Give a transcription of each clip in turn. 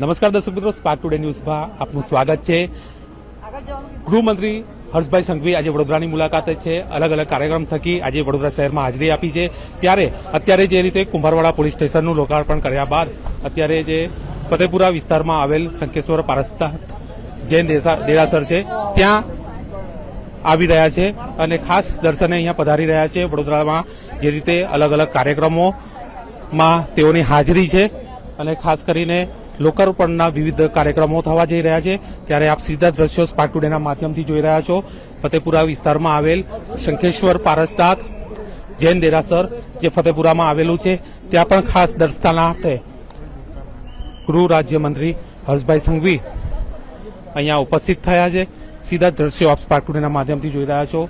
નમસ્કાર દર્શક મિત્રો સ્પાર્ક ટુડે ન્યૂઝમાં આપનું સ્વાગત છે. ગૃહમંત્રી હર્ષભાઈ સંઘવી આજે વડોદરાની મુલાકાતે છે. અલગ અલગ કાર્યક્રમ થકી આજે વડોદરા શહેરમાં હાજરી આપી છે. ત્યારે અત્યારે જે રીતે કુંભારવાડા પોલીસ સ્ટેશનનું લોકાર્પણ કર્યા બાદ અત્યારે જે ફતેપુરા વિસ્તારમાં આવેલ શંકેશ્વર પારસ્તા જૈન દેરાસર છે, ત્યાં આવી રહ્યા છે અને ખાસ દર્શને અહીંયા પધારી રહ્યા છે. વડોદરામાં જે રીતે અલગ અલગ કાર્યક્રમોમાં તેઓની હાજરી છે અને ખાસ કરીને લોકાર્પણના વિવિધ કાર્યક્રમો થવા જઈ રહ્યા છે. ત્યારે આપ સીધા દ્રશ્યો સ્પાર્ક ટુડેના માધ્યમથી જોઈ રહ્યા છો. ફતેપુરા વિસ્તારમાં આવેલ શંખેશ્વર પારસનાથ જૈન દેરાસર, જે ફતેપુરામાં આવેલું છે. ત્યાં પણ ખાસ દર્શનાર્થે ગૃહ રાજ્યમંત્રી હર્ષભાઈ સંઘવી અહીંયા ઉપસ્થિત થયા છે. સીધા દ્રશ્યો આપ સ્પાર્ક ટુડેના માધ્યમથી જોઈ રહ્યા છો.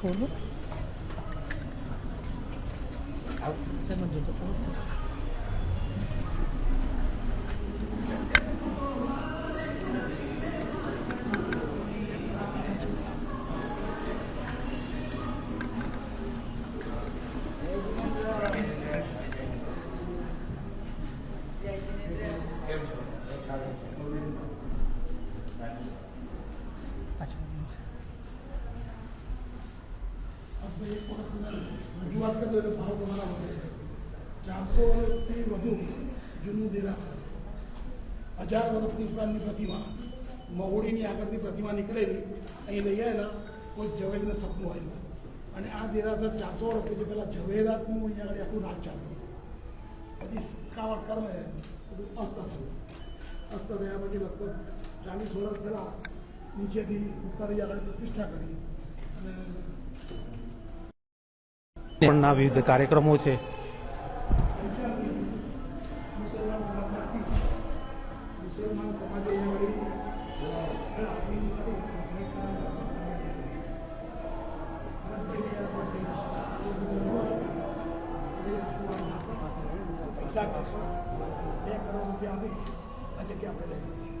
છોડો રજૂઆત કરી એટલે ભાવ તમારા વધે ચારસો વર્ષથી વધુ જૂનું દેરાસર હજાર વર્ષની ઉપરાંતની પ્રતિમા, મહુડીની આગળથી પ્રતિમા નીકળેલી, અહીં લઈ આવેલા, કોઈ ઝવેરને સપનું આવેલું. અને આ દેરાસર ચારસો વર્ષથી જે પહેલાં ઝવેરાતનું અહીંયા આગળ આખું રાજ ચાલતું હતું પછી સિક્કાવટ કર્મે બધું અસ્ત થયું. અસ્ત થયા પછી લગભગ ચાલીસ વર્ષ પહેલાં નીચેથી ઉતારી આગળ પ્રતિષ્ઠા કરી અને પણના વિવિધ કાર્યક્રમો છે. બે કરોડ રૂપિયા આપી આ જગ્યા આપણે લઈ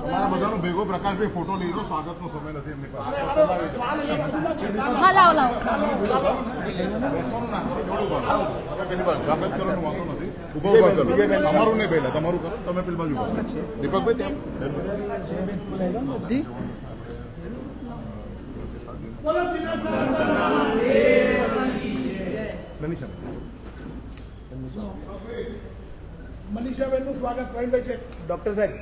અમારા બધાનો ભેગો પ્રકાશભાઈ ફોટો લઈ લો સ્વાગતનો સમય નથી એમની પાસે. લાવો લાવો. બેસવાનું ના કરો, જોડે ઊભા પેલી બાજુ સ્વાગત કરવાનું વાંધો નથી. ઊભો ઊભા કરો. તમારું નહીં પહેલા તમારું કરો. તમે પેલી બાજુ. દીપકભાઈ ત્યાં. મનીષાબેનનું સ્વાગત પ્રવીણભાઈ છે. ડોક્ટર સાહેબ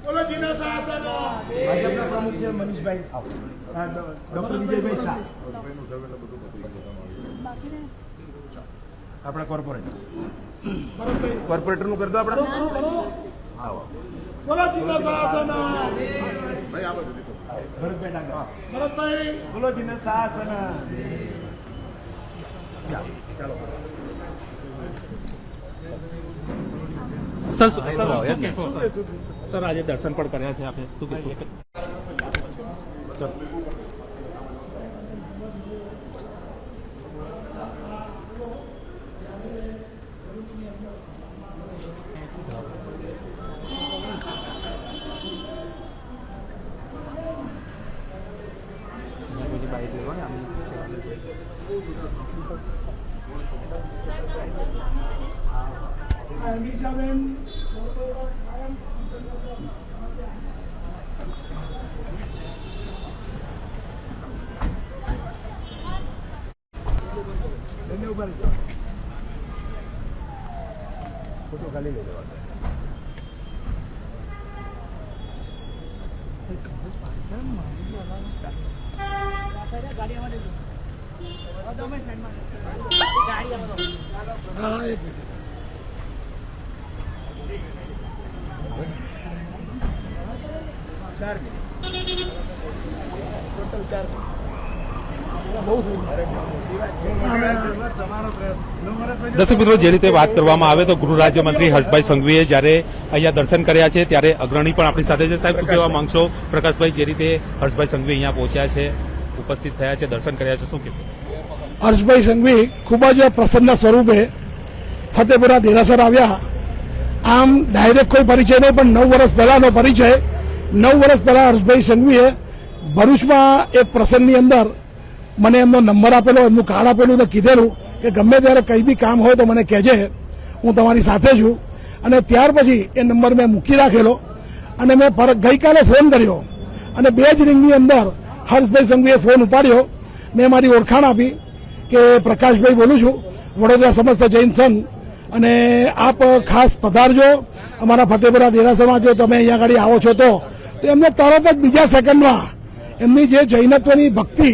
બોલો જીના શાસન ભાજપના પ્રમુખ છે મનીષભાઈ આવો. હા, ડોક્ટર વિજયભાઈ શાહ. આપણા કોર્પોરેટર કોર્પોરેટરનું કરી દો આપણે. કરો બોલો જીના શાસન ભાઈ આ બાજુ દીપક ભરતભાઈ ડાંગર ભરતભાઈ બોલો જીને શાસન ચાલો. શું- સર, સર? સર આજે દર્શન પણ કર્યા છે આપણે શું કહેશો? અમીષાબેન બંને ઊભા રહેજો ફોટો ખાલી લઈ લેવા હા એક મિનિટ ચાર મિનિટ. ટોટલ ચાર દર્શક મિત્રો જે રીતે વાત કરવામાં આવે તો ગૃહ રાજ્યમંત્રી હર્ષભાઈ સંઘવીએ જ્યારે અહીંયા દર્શન કર્યા છે ત્યારે અગ્રણી પણ આપણી સાથે છે. સાહેબ શું કહેવા માંગશો? પ્રકાશભાઈ જે રીતે હર્ષભાઈ સંઘવી અહીંયા પહોંચ્યા છે ઉપસ્થિત થયા છે દર્શન કર્યા છે શું કહેશો? હર્ષભાઈ સંઘવી ખૂબ જ પ્રસન્ન સ્વરૂપે ફતેપુરા દેરાસર આવ્યા. આમ ડાયરેક્ટ કોઈ પરિચય નહીં પણ નવ વર્ષ પહેલાનો પરિચય. નવ વર્ષ પહેલા હર્ષભાઈ સંઘવીએ ભરૂચમાં એક પ્રસંગની અંદર મને એમનો નંબર આપેલો, એમનું કાર્ડ આપેલું ને કીધેલું કે ગમે ત્યારે કંઈ બી કામ હોય તો મને કહેજે, હું તમારી સાથે છું. અને ત્યાર પછી એ નંબર મેં મૂકી રાખેલો અને મેં પર ગઈકાલે ફોન કર્યો અને બે જ રિંગની અંદર હર્ષભાઈ સંઘવીએ ફોન ઉપાડ્યો. મેં મારી ઓળખાણ આપી કે પ્રકાશભાઈ બોલું છું, વડોદરા સમસ્ત જૈન સંઘ. અને આપ ખાસ પધારજો, અમારા ફતેપુરા દેરાસરમાં જો તમે અહીંયા આગળ આવો છો તો તો એમને તરત જ બીજા સેકન્ડમાં એમની જે જૈનત્વની ભક્તિ,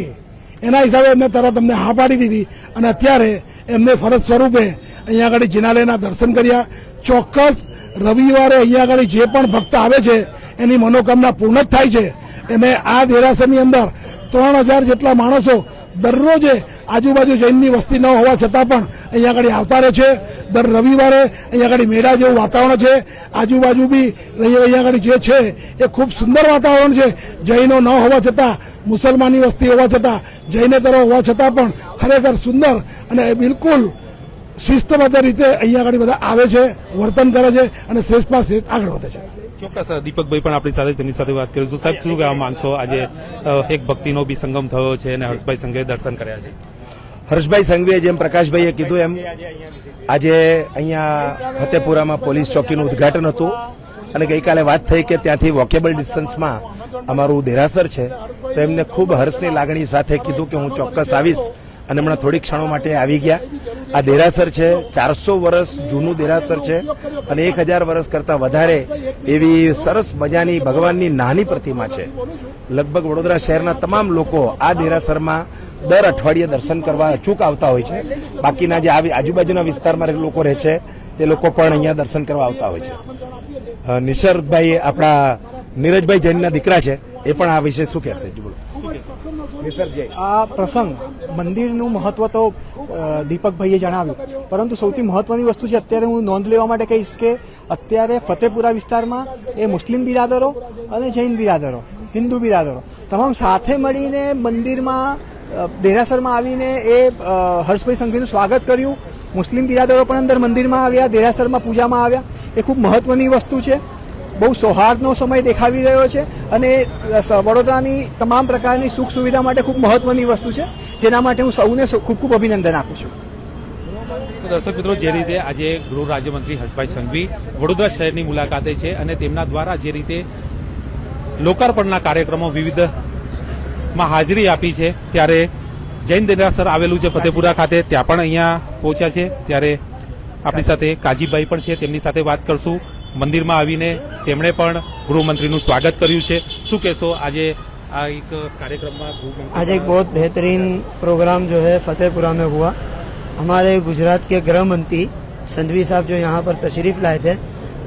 એના હિસાબે એમને તરત અમને હા પાડી દીધી અને અત્યારે એમને ફરજ સ્વરૂપે અહીંયા આગળ જિનાલયના દર્શન કર્યા. ચોક્કસ રવિવારે અહીંયા આગળ જે પણ ભક્ત આવે છે, એની મનોકામના પૂર્ણ જ થાય છે. એને આ દેરાસરની અંદર ત્રણ હજાર જેટલા માણસો દરરોજે આજુબાજુ જૈનની વસ્તી ન હોવા છતાં પણ અહીંયા આગળ આવતા રહે છે. દર રવિવારે અહીંયા આગળ મેળા જેવું વાતાવરણ છે. આજુબાજુ બી અહીંયા આગળ જે છે એ ખૂબ સુંદર વાતાવરણ છે. જૈનો ન હોવા છતાં મુસલમાની વસ્તી હોવા છતાં, જૈનેતરો હોવા છતાં પણ ખરેખર સુંદર અને બિલકુલ શિસ્તબદ્ધ રીતે અહીંયા આગળ બધા આવે છે, વર્તન કરે છે અને શ્રેષ્ઠમાં શ્રેષ્ઠ આગળ વધે છે. ચોક્કસ દીપકભાઈ પણ આપણી સાથે તેમની સાથે વાત કરીશું સાહેબ, શું કહેવા માંગશો? આજે એક ભક્તિનો બી સંગમ થયો છે અને હર્ષભાઈ સંઘે દર્શન કર્યા છે. હર્ષભાઈ સંઘવીએ જેમ પ્રકાશભાઈએ કીધું એમ, આજે અહીંયા ફતેપુરામાં પોલીસ ચોકીનું ઉદ્ઘાટન હતું અને ગઈકાલે વાત થઈ કે ત્યાંથી વોકેબલ ડિસ્ટન્સમાં અમારું દેરાસર છે. તો એમને ખૂબ હર્ષની લાગણી સાથે કીધું કે હું ચોક્કસ આવીશ અને હમણાં થોડી ક્ષણો માટે આવી ગયા. આ દેરાસર છે. ચારસો વર્ષ જૂનું દેરાસર છે અને એક હજાર વર્ષ કરતાં વધારે એવી સરસ મજાની ભગવાનની નાની પ્રતિમા છે. લગભગ વડોદરા શહેરના તમામ લોકો આ દેરાસરમાં દર અઠવાડિયે દર્શન કરવા અચૂક આવતા હોય છે. બાકીના જે આવી આજુબાજુના વિસ્તારમાં લોકો રહે છે, તે લોકો પણ અહીંયા દર્શન કરવા આવતા હોય છે. નિસર્ગભાઈ આપણા નીરજભાઈ જૈનના દીકરા છે. એ પણ આ વિશે શું કહેશે? આ પ્રસંગ મંદિરનું મહત્વ તો દીપકભાઈએ જણાવ્યું. પરંતુ સૌથી મહત્વની વસ્તુ છે અત્યારે હું નોંધ લેવા માટે કહીશ કે અત્યારે ફતેપુરા વિસ્તારમાં એ મુસ્લિમ બિરાદરો અને જૈન બિરાદરો, હિન્દુ બિરાદરો તમામ સાથે મળીને મંદિરમાં દેરાસરમાં આવીને એ હર્ષભાઈ સંઘવીનું સ્વાગત કર્યું. મુસ્લિમ બિરાદરો પણ અંદર મંદિરમાં આવ્યા, દેરાસરમાં પૂજામાં આવ્યા. એ ખૂબ મહત્વની વસ્તુ છે. બહુ સૌહાર્દનો સમય દેખાવી રહ્યો છે અને વડોદરાની તમામ પ્રકારની સુખ સુવિધા માટે ખૂબ મહત્વની વસ્તુ છે, જેના માટે હું સૌને ખૂબ ખૂબ અભિનંદન આપું છું. દર્શક મિત્રો, જે રીતે આજે ગૃહ રાજ્યમંત્રી હર્ષભાઈ સંઘવી વડોદરા શહેરની મુલાકાતે છે અને તેમના દ્વારા જે રીતે લોકાર્પણના કાર્યક્રમો વિવિધમાં હાજરી આપી છે, ત્યારે જૈન દેરાસર આવેલું છે ફતેપુરા ખાતે, ત્યાં પણ અહીંયા પહોંચ્યા છે. ત્યારે આપણી સાથે કાજીભાઈ પણ છે, તેમની સાથે વાત કરશું. મંદિરમાં આવીને તેમણે પણ ગૃહમંત્રીનું સ્વાગત કર્યું છે શું કહેશો આજે આ એક કાર્યક્રમમાં ગૃહમંત્રી आज एक बहुत बेहतरीन प्रोग्राम जो है फतेहपुरा में हुआ हमारे गुजरात के गृह मंत्री संधवी साहब जो यहाँ पर तशरीफ लाए थे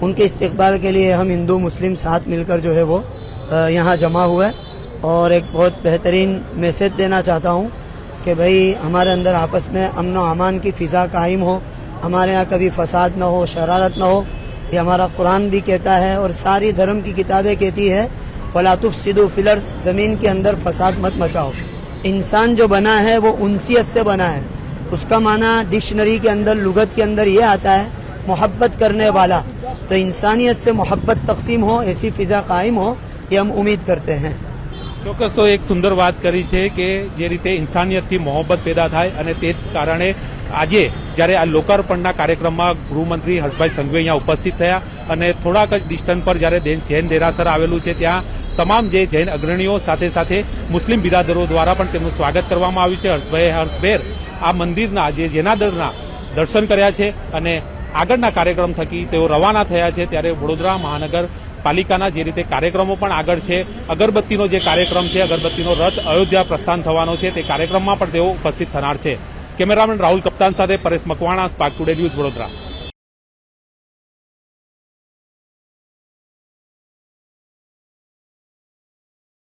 उनके इस्तकबाल के लिए हम हिंदू मुस्लिम साथ मिलकर जो है वो अ, यहाँ जमा हुए और एक बहुत बेहतरीन मैसेज देना चाहता हूँ कि भाई हमारे अंदर आपस में अमन व अमान की फ़िज़ा कायम हो हमारे यहाँ कभी फसाद न हो शरारत न हो ये हमारा कुरान भी कहता है और सारी धर्म की किताबें कहती है वलातुफ सिदो फिलर ज़मीन के अंदर फसाद मत मचाओ। इंसान जो बना है, वो उनसीत से बना है। उसका माना डिक्शनरी के अंदर, लुगत के अंदर ये आता है, मोहब्बत करने वाला। तो इंसानियत से मोहब्बत तकसीम हो, ऐसी फ़िज़ा कायम हो, ये हम उम्मीद करते हैं। ચોક્કસ તો એક સુંદર વાત કરી છે કે જે રીતે ઇન્સાનિયતથી મોહબ્બત પેદા થાય અને તે જ કારણે આજે જ્યારે આ લોકાર્પણના કાર્યક્રમમાં ગૃહમંત્રી હર્ષભાઈ સંઘવી અહીંયા ઉપસ્થિત થયા અને થોડાક જ ડિસ્ટન્સ પર જ્યારે જૈન દેરાસર આવેલું છે, ત્યાં તમામ જે જૈન અગ્રણીઓ સાથે સાથે મુસ્લિમ બિરાદરો દ્વારા પણ તેમનું સ્વાગત કરવામાં આવ્યું છે. હર્ષભાઈ હર્ષભેર આ મંદિરના જે જેનાદરના દર્શન કર્યા છે અને આગળના કાર્યક્રમ થકી તેઓ રવાના થયા છે. ત્યારે વડોદરા મહાનગર પાલિકાના જે રીતે કાર્યક્રમો પણ આગળ છે, અગરબત્તીનો જે કાર્યક્રમ છે, અગરબત્તીનો રથ અયોધ્યા પ્રસ્થાન થવાનો છે, તે કાર્યક્રમમાં પણ તેઓ ઉપસ્થિત થનાર છે. કેમેરામેન રાહુલ કપ્તાન સાથે Paresh Makwana, Spark Today News Vadodara.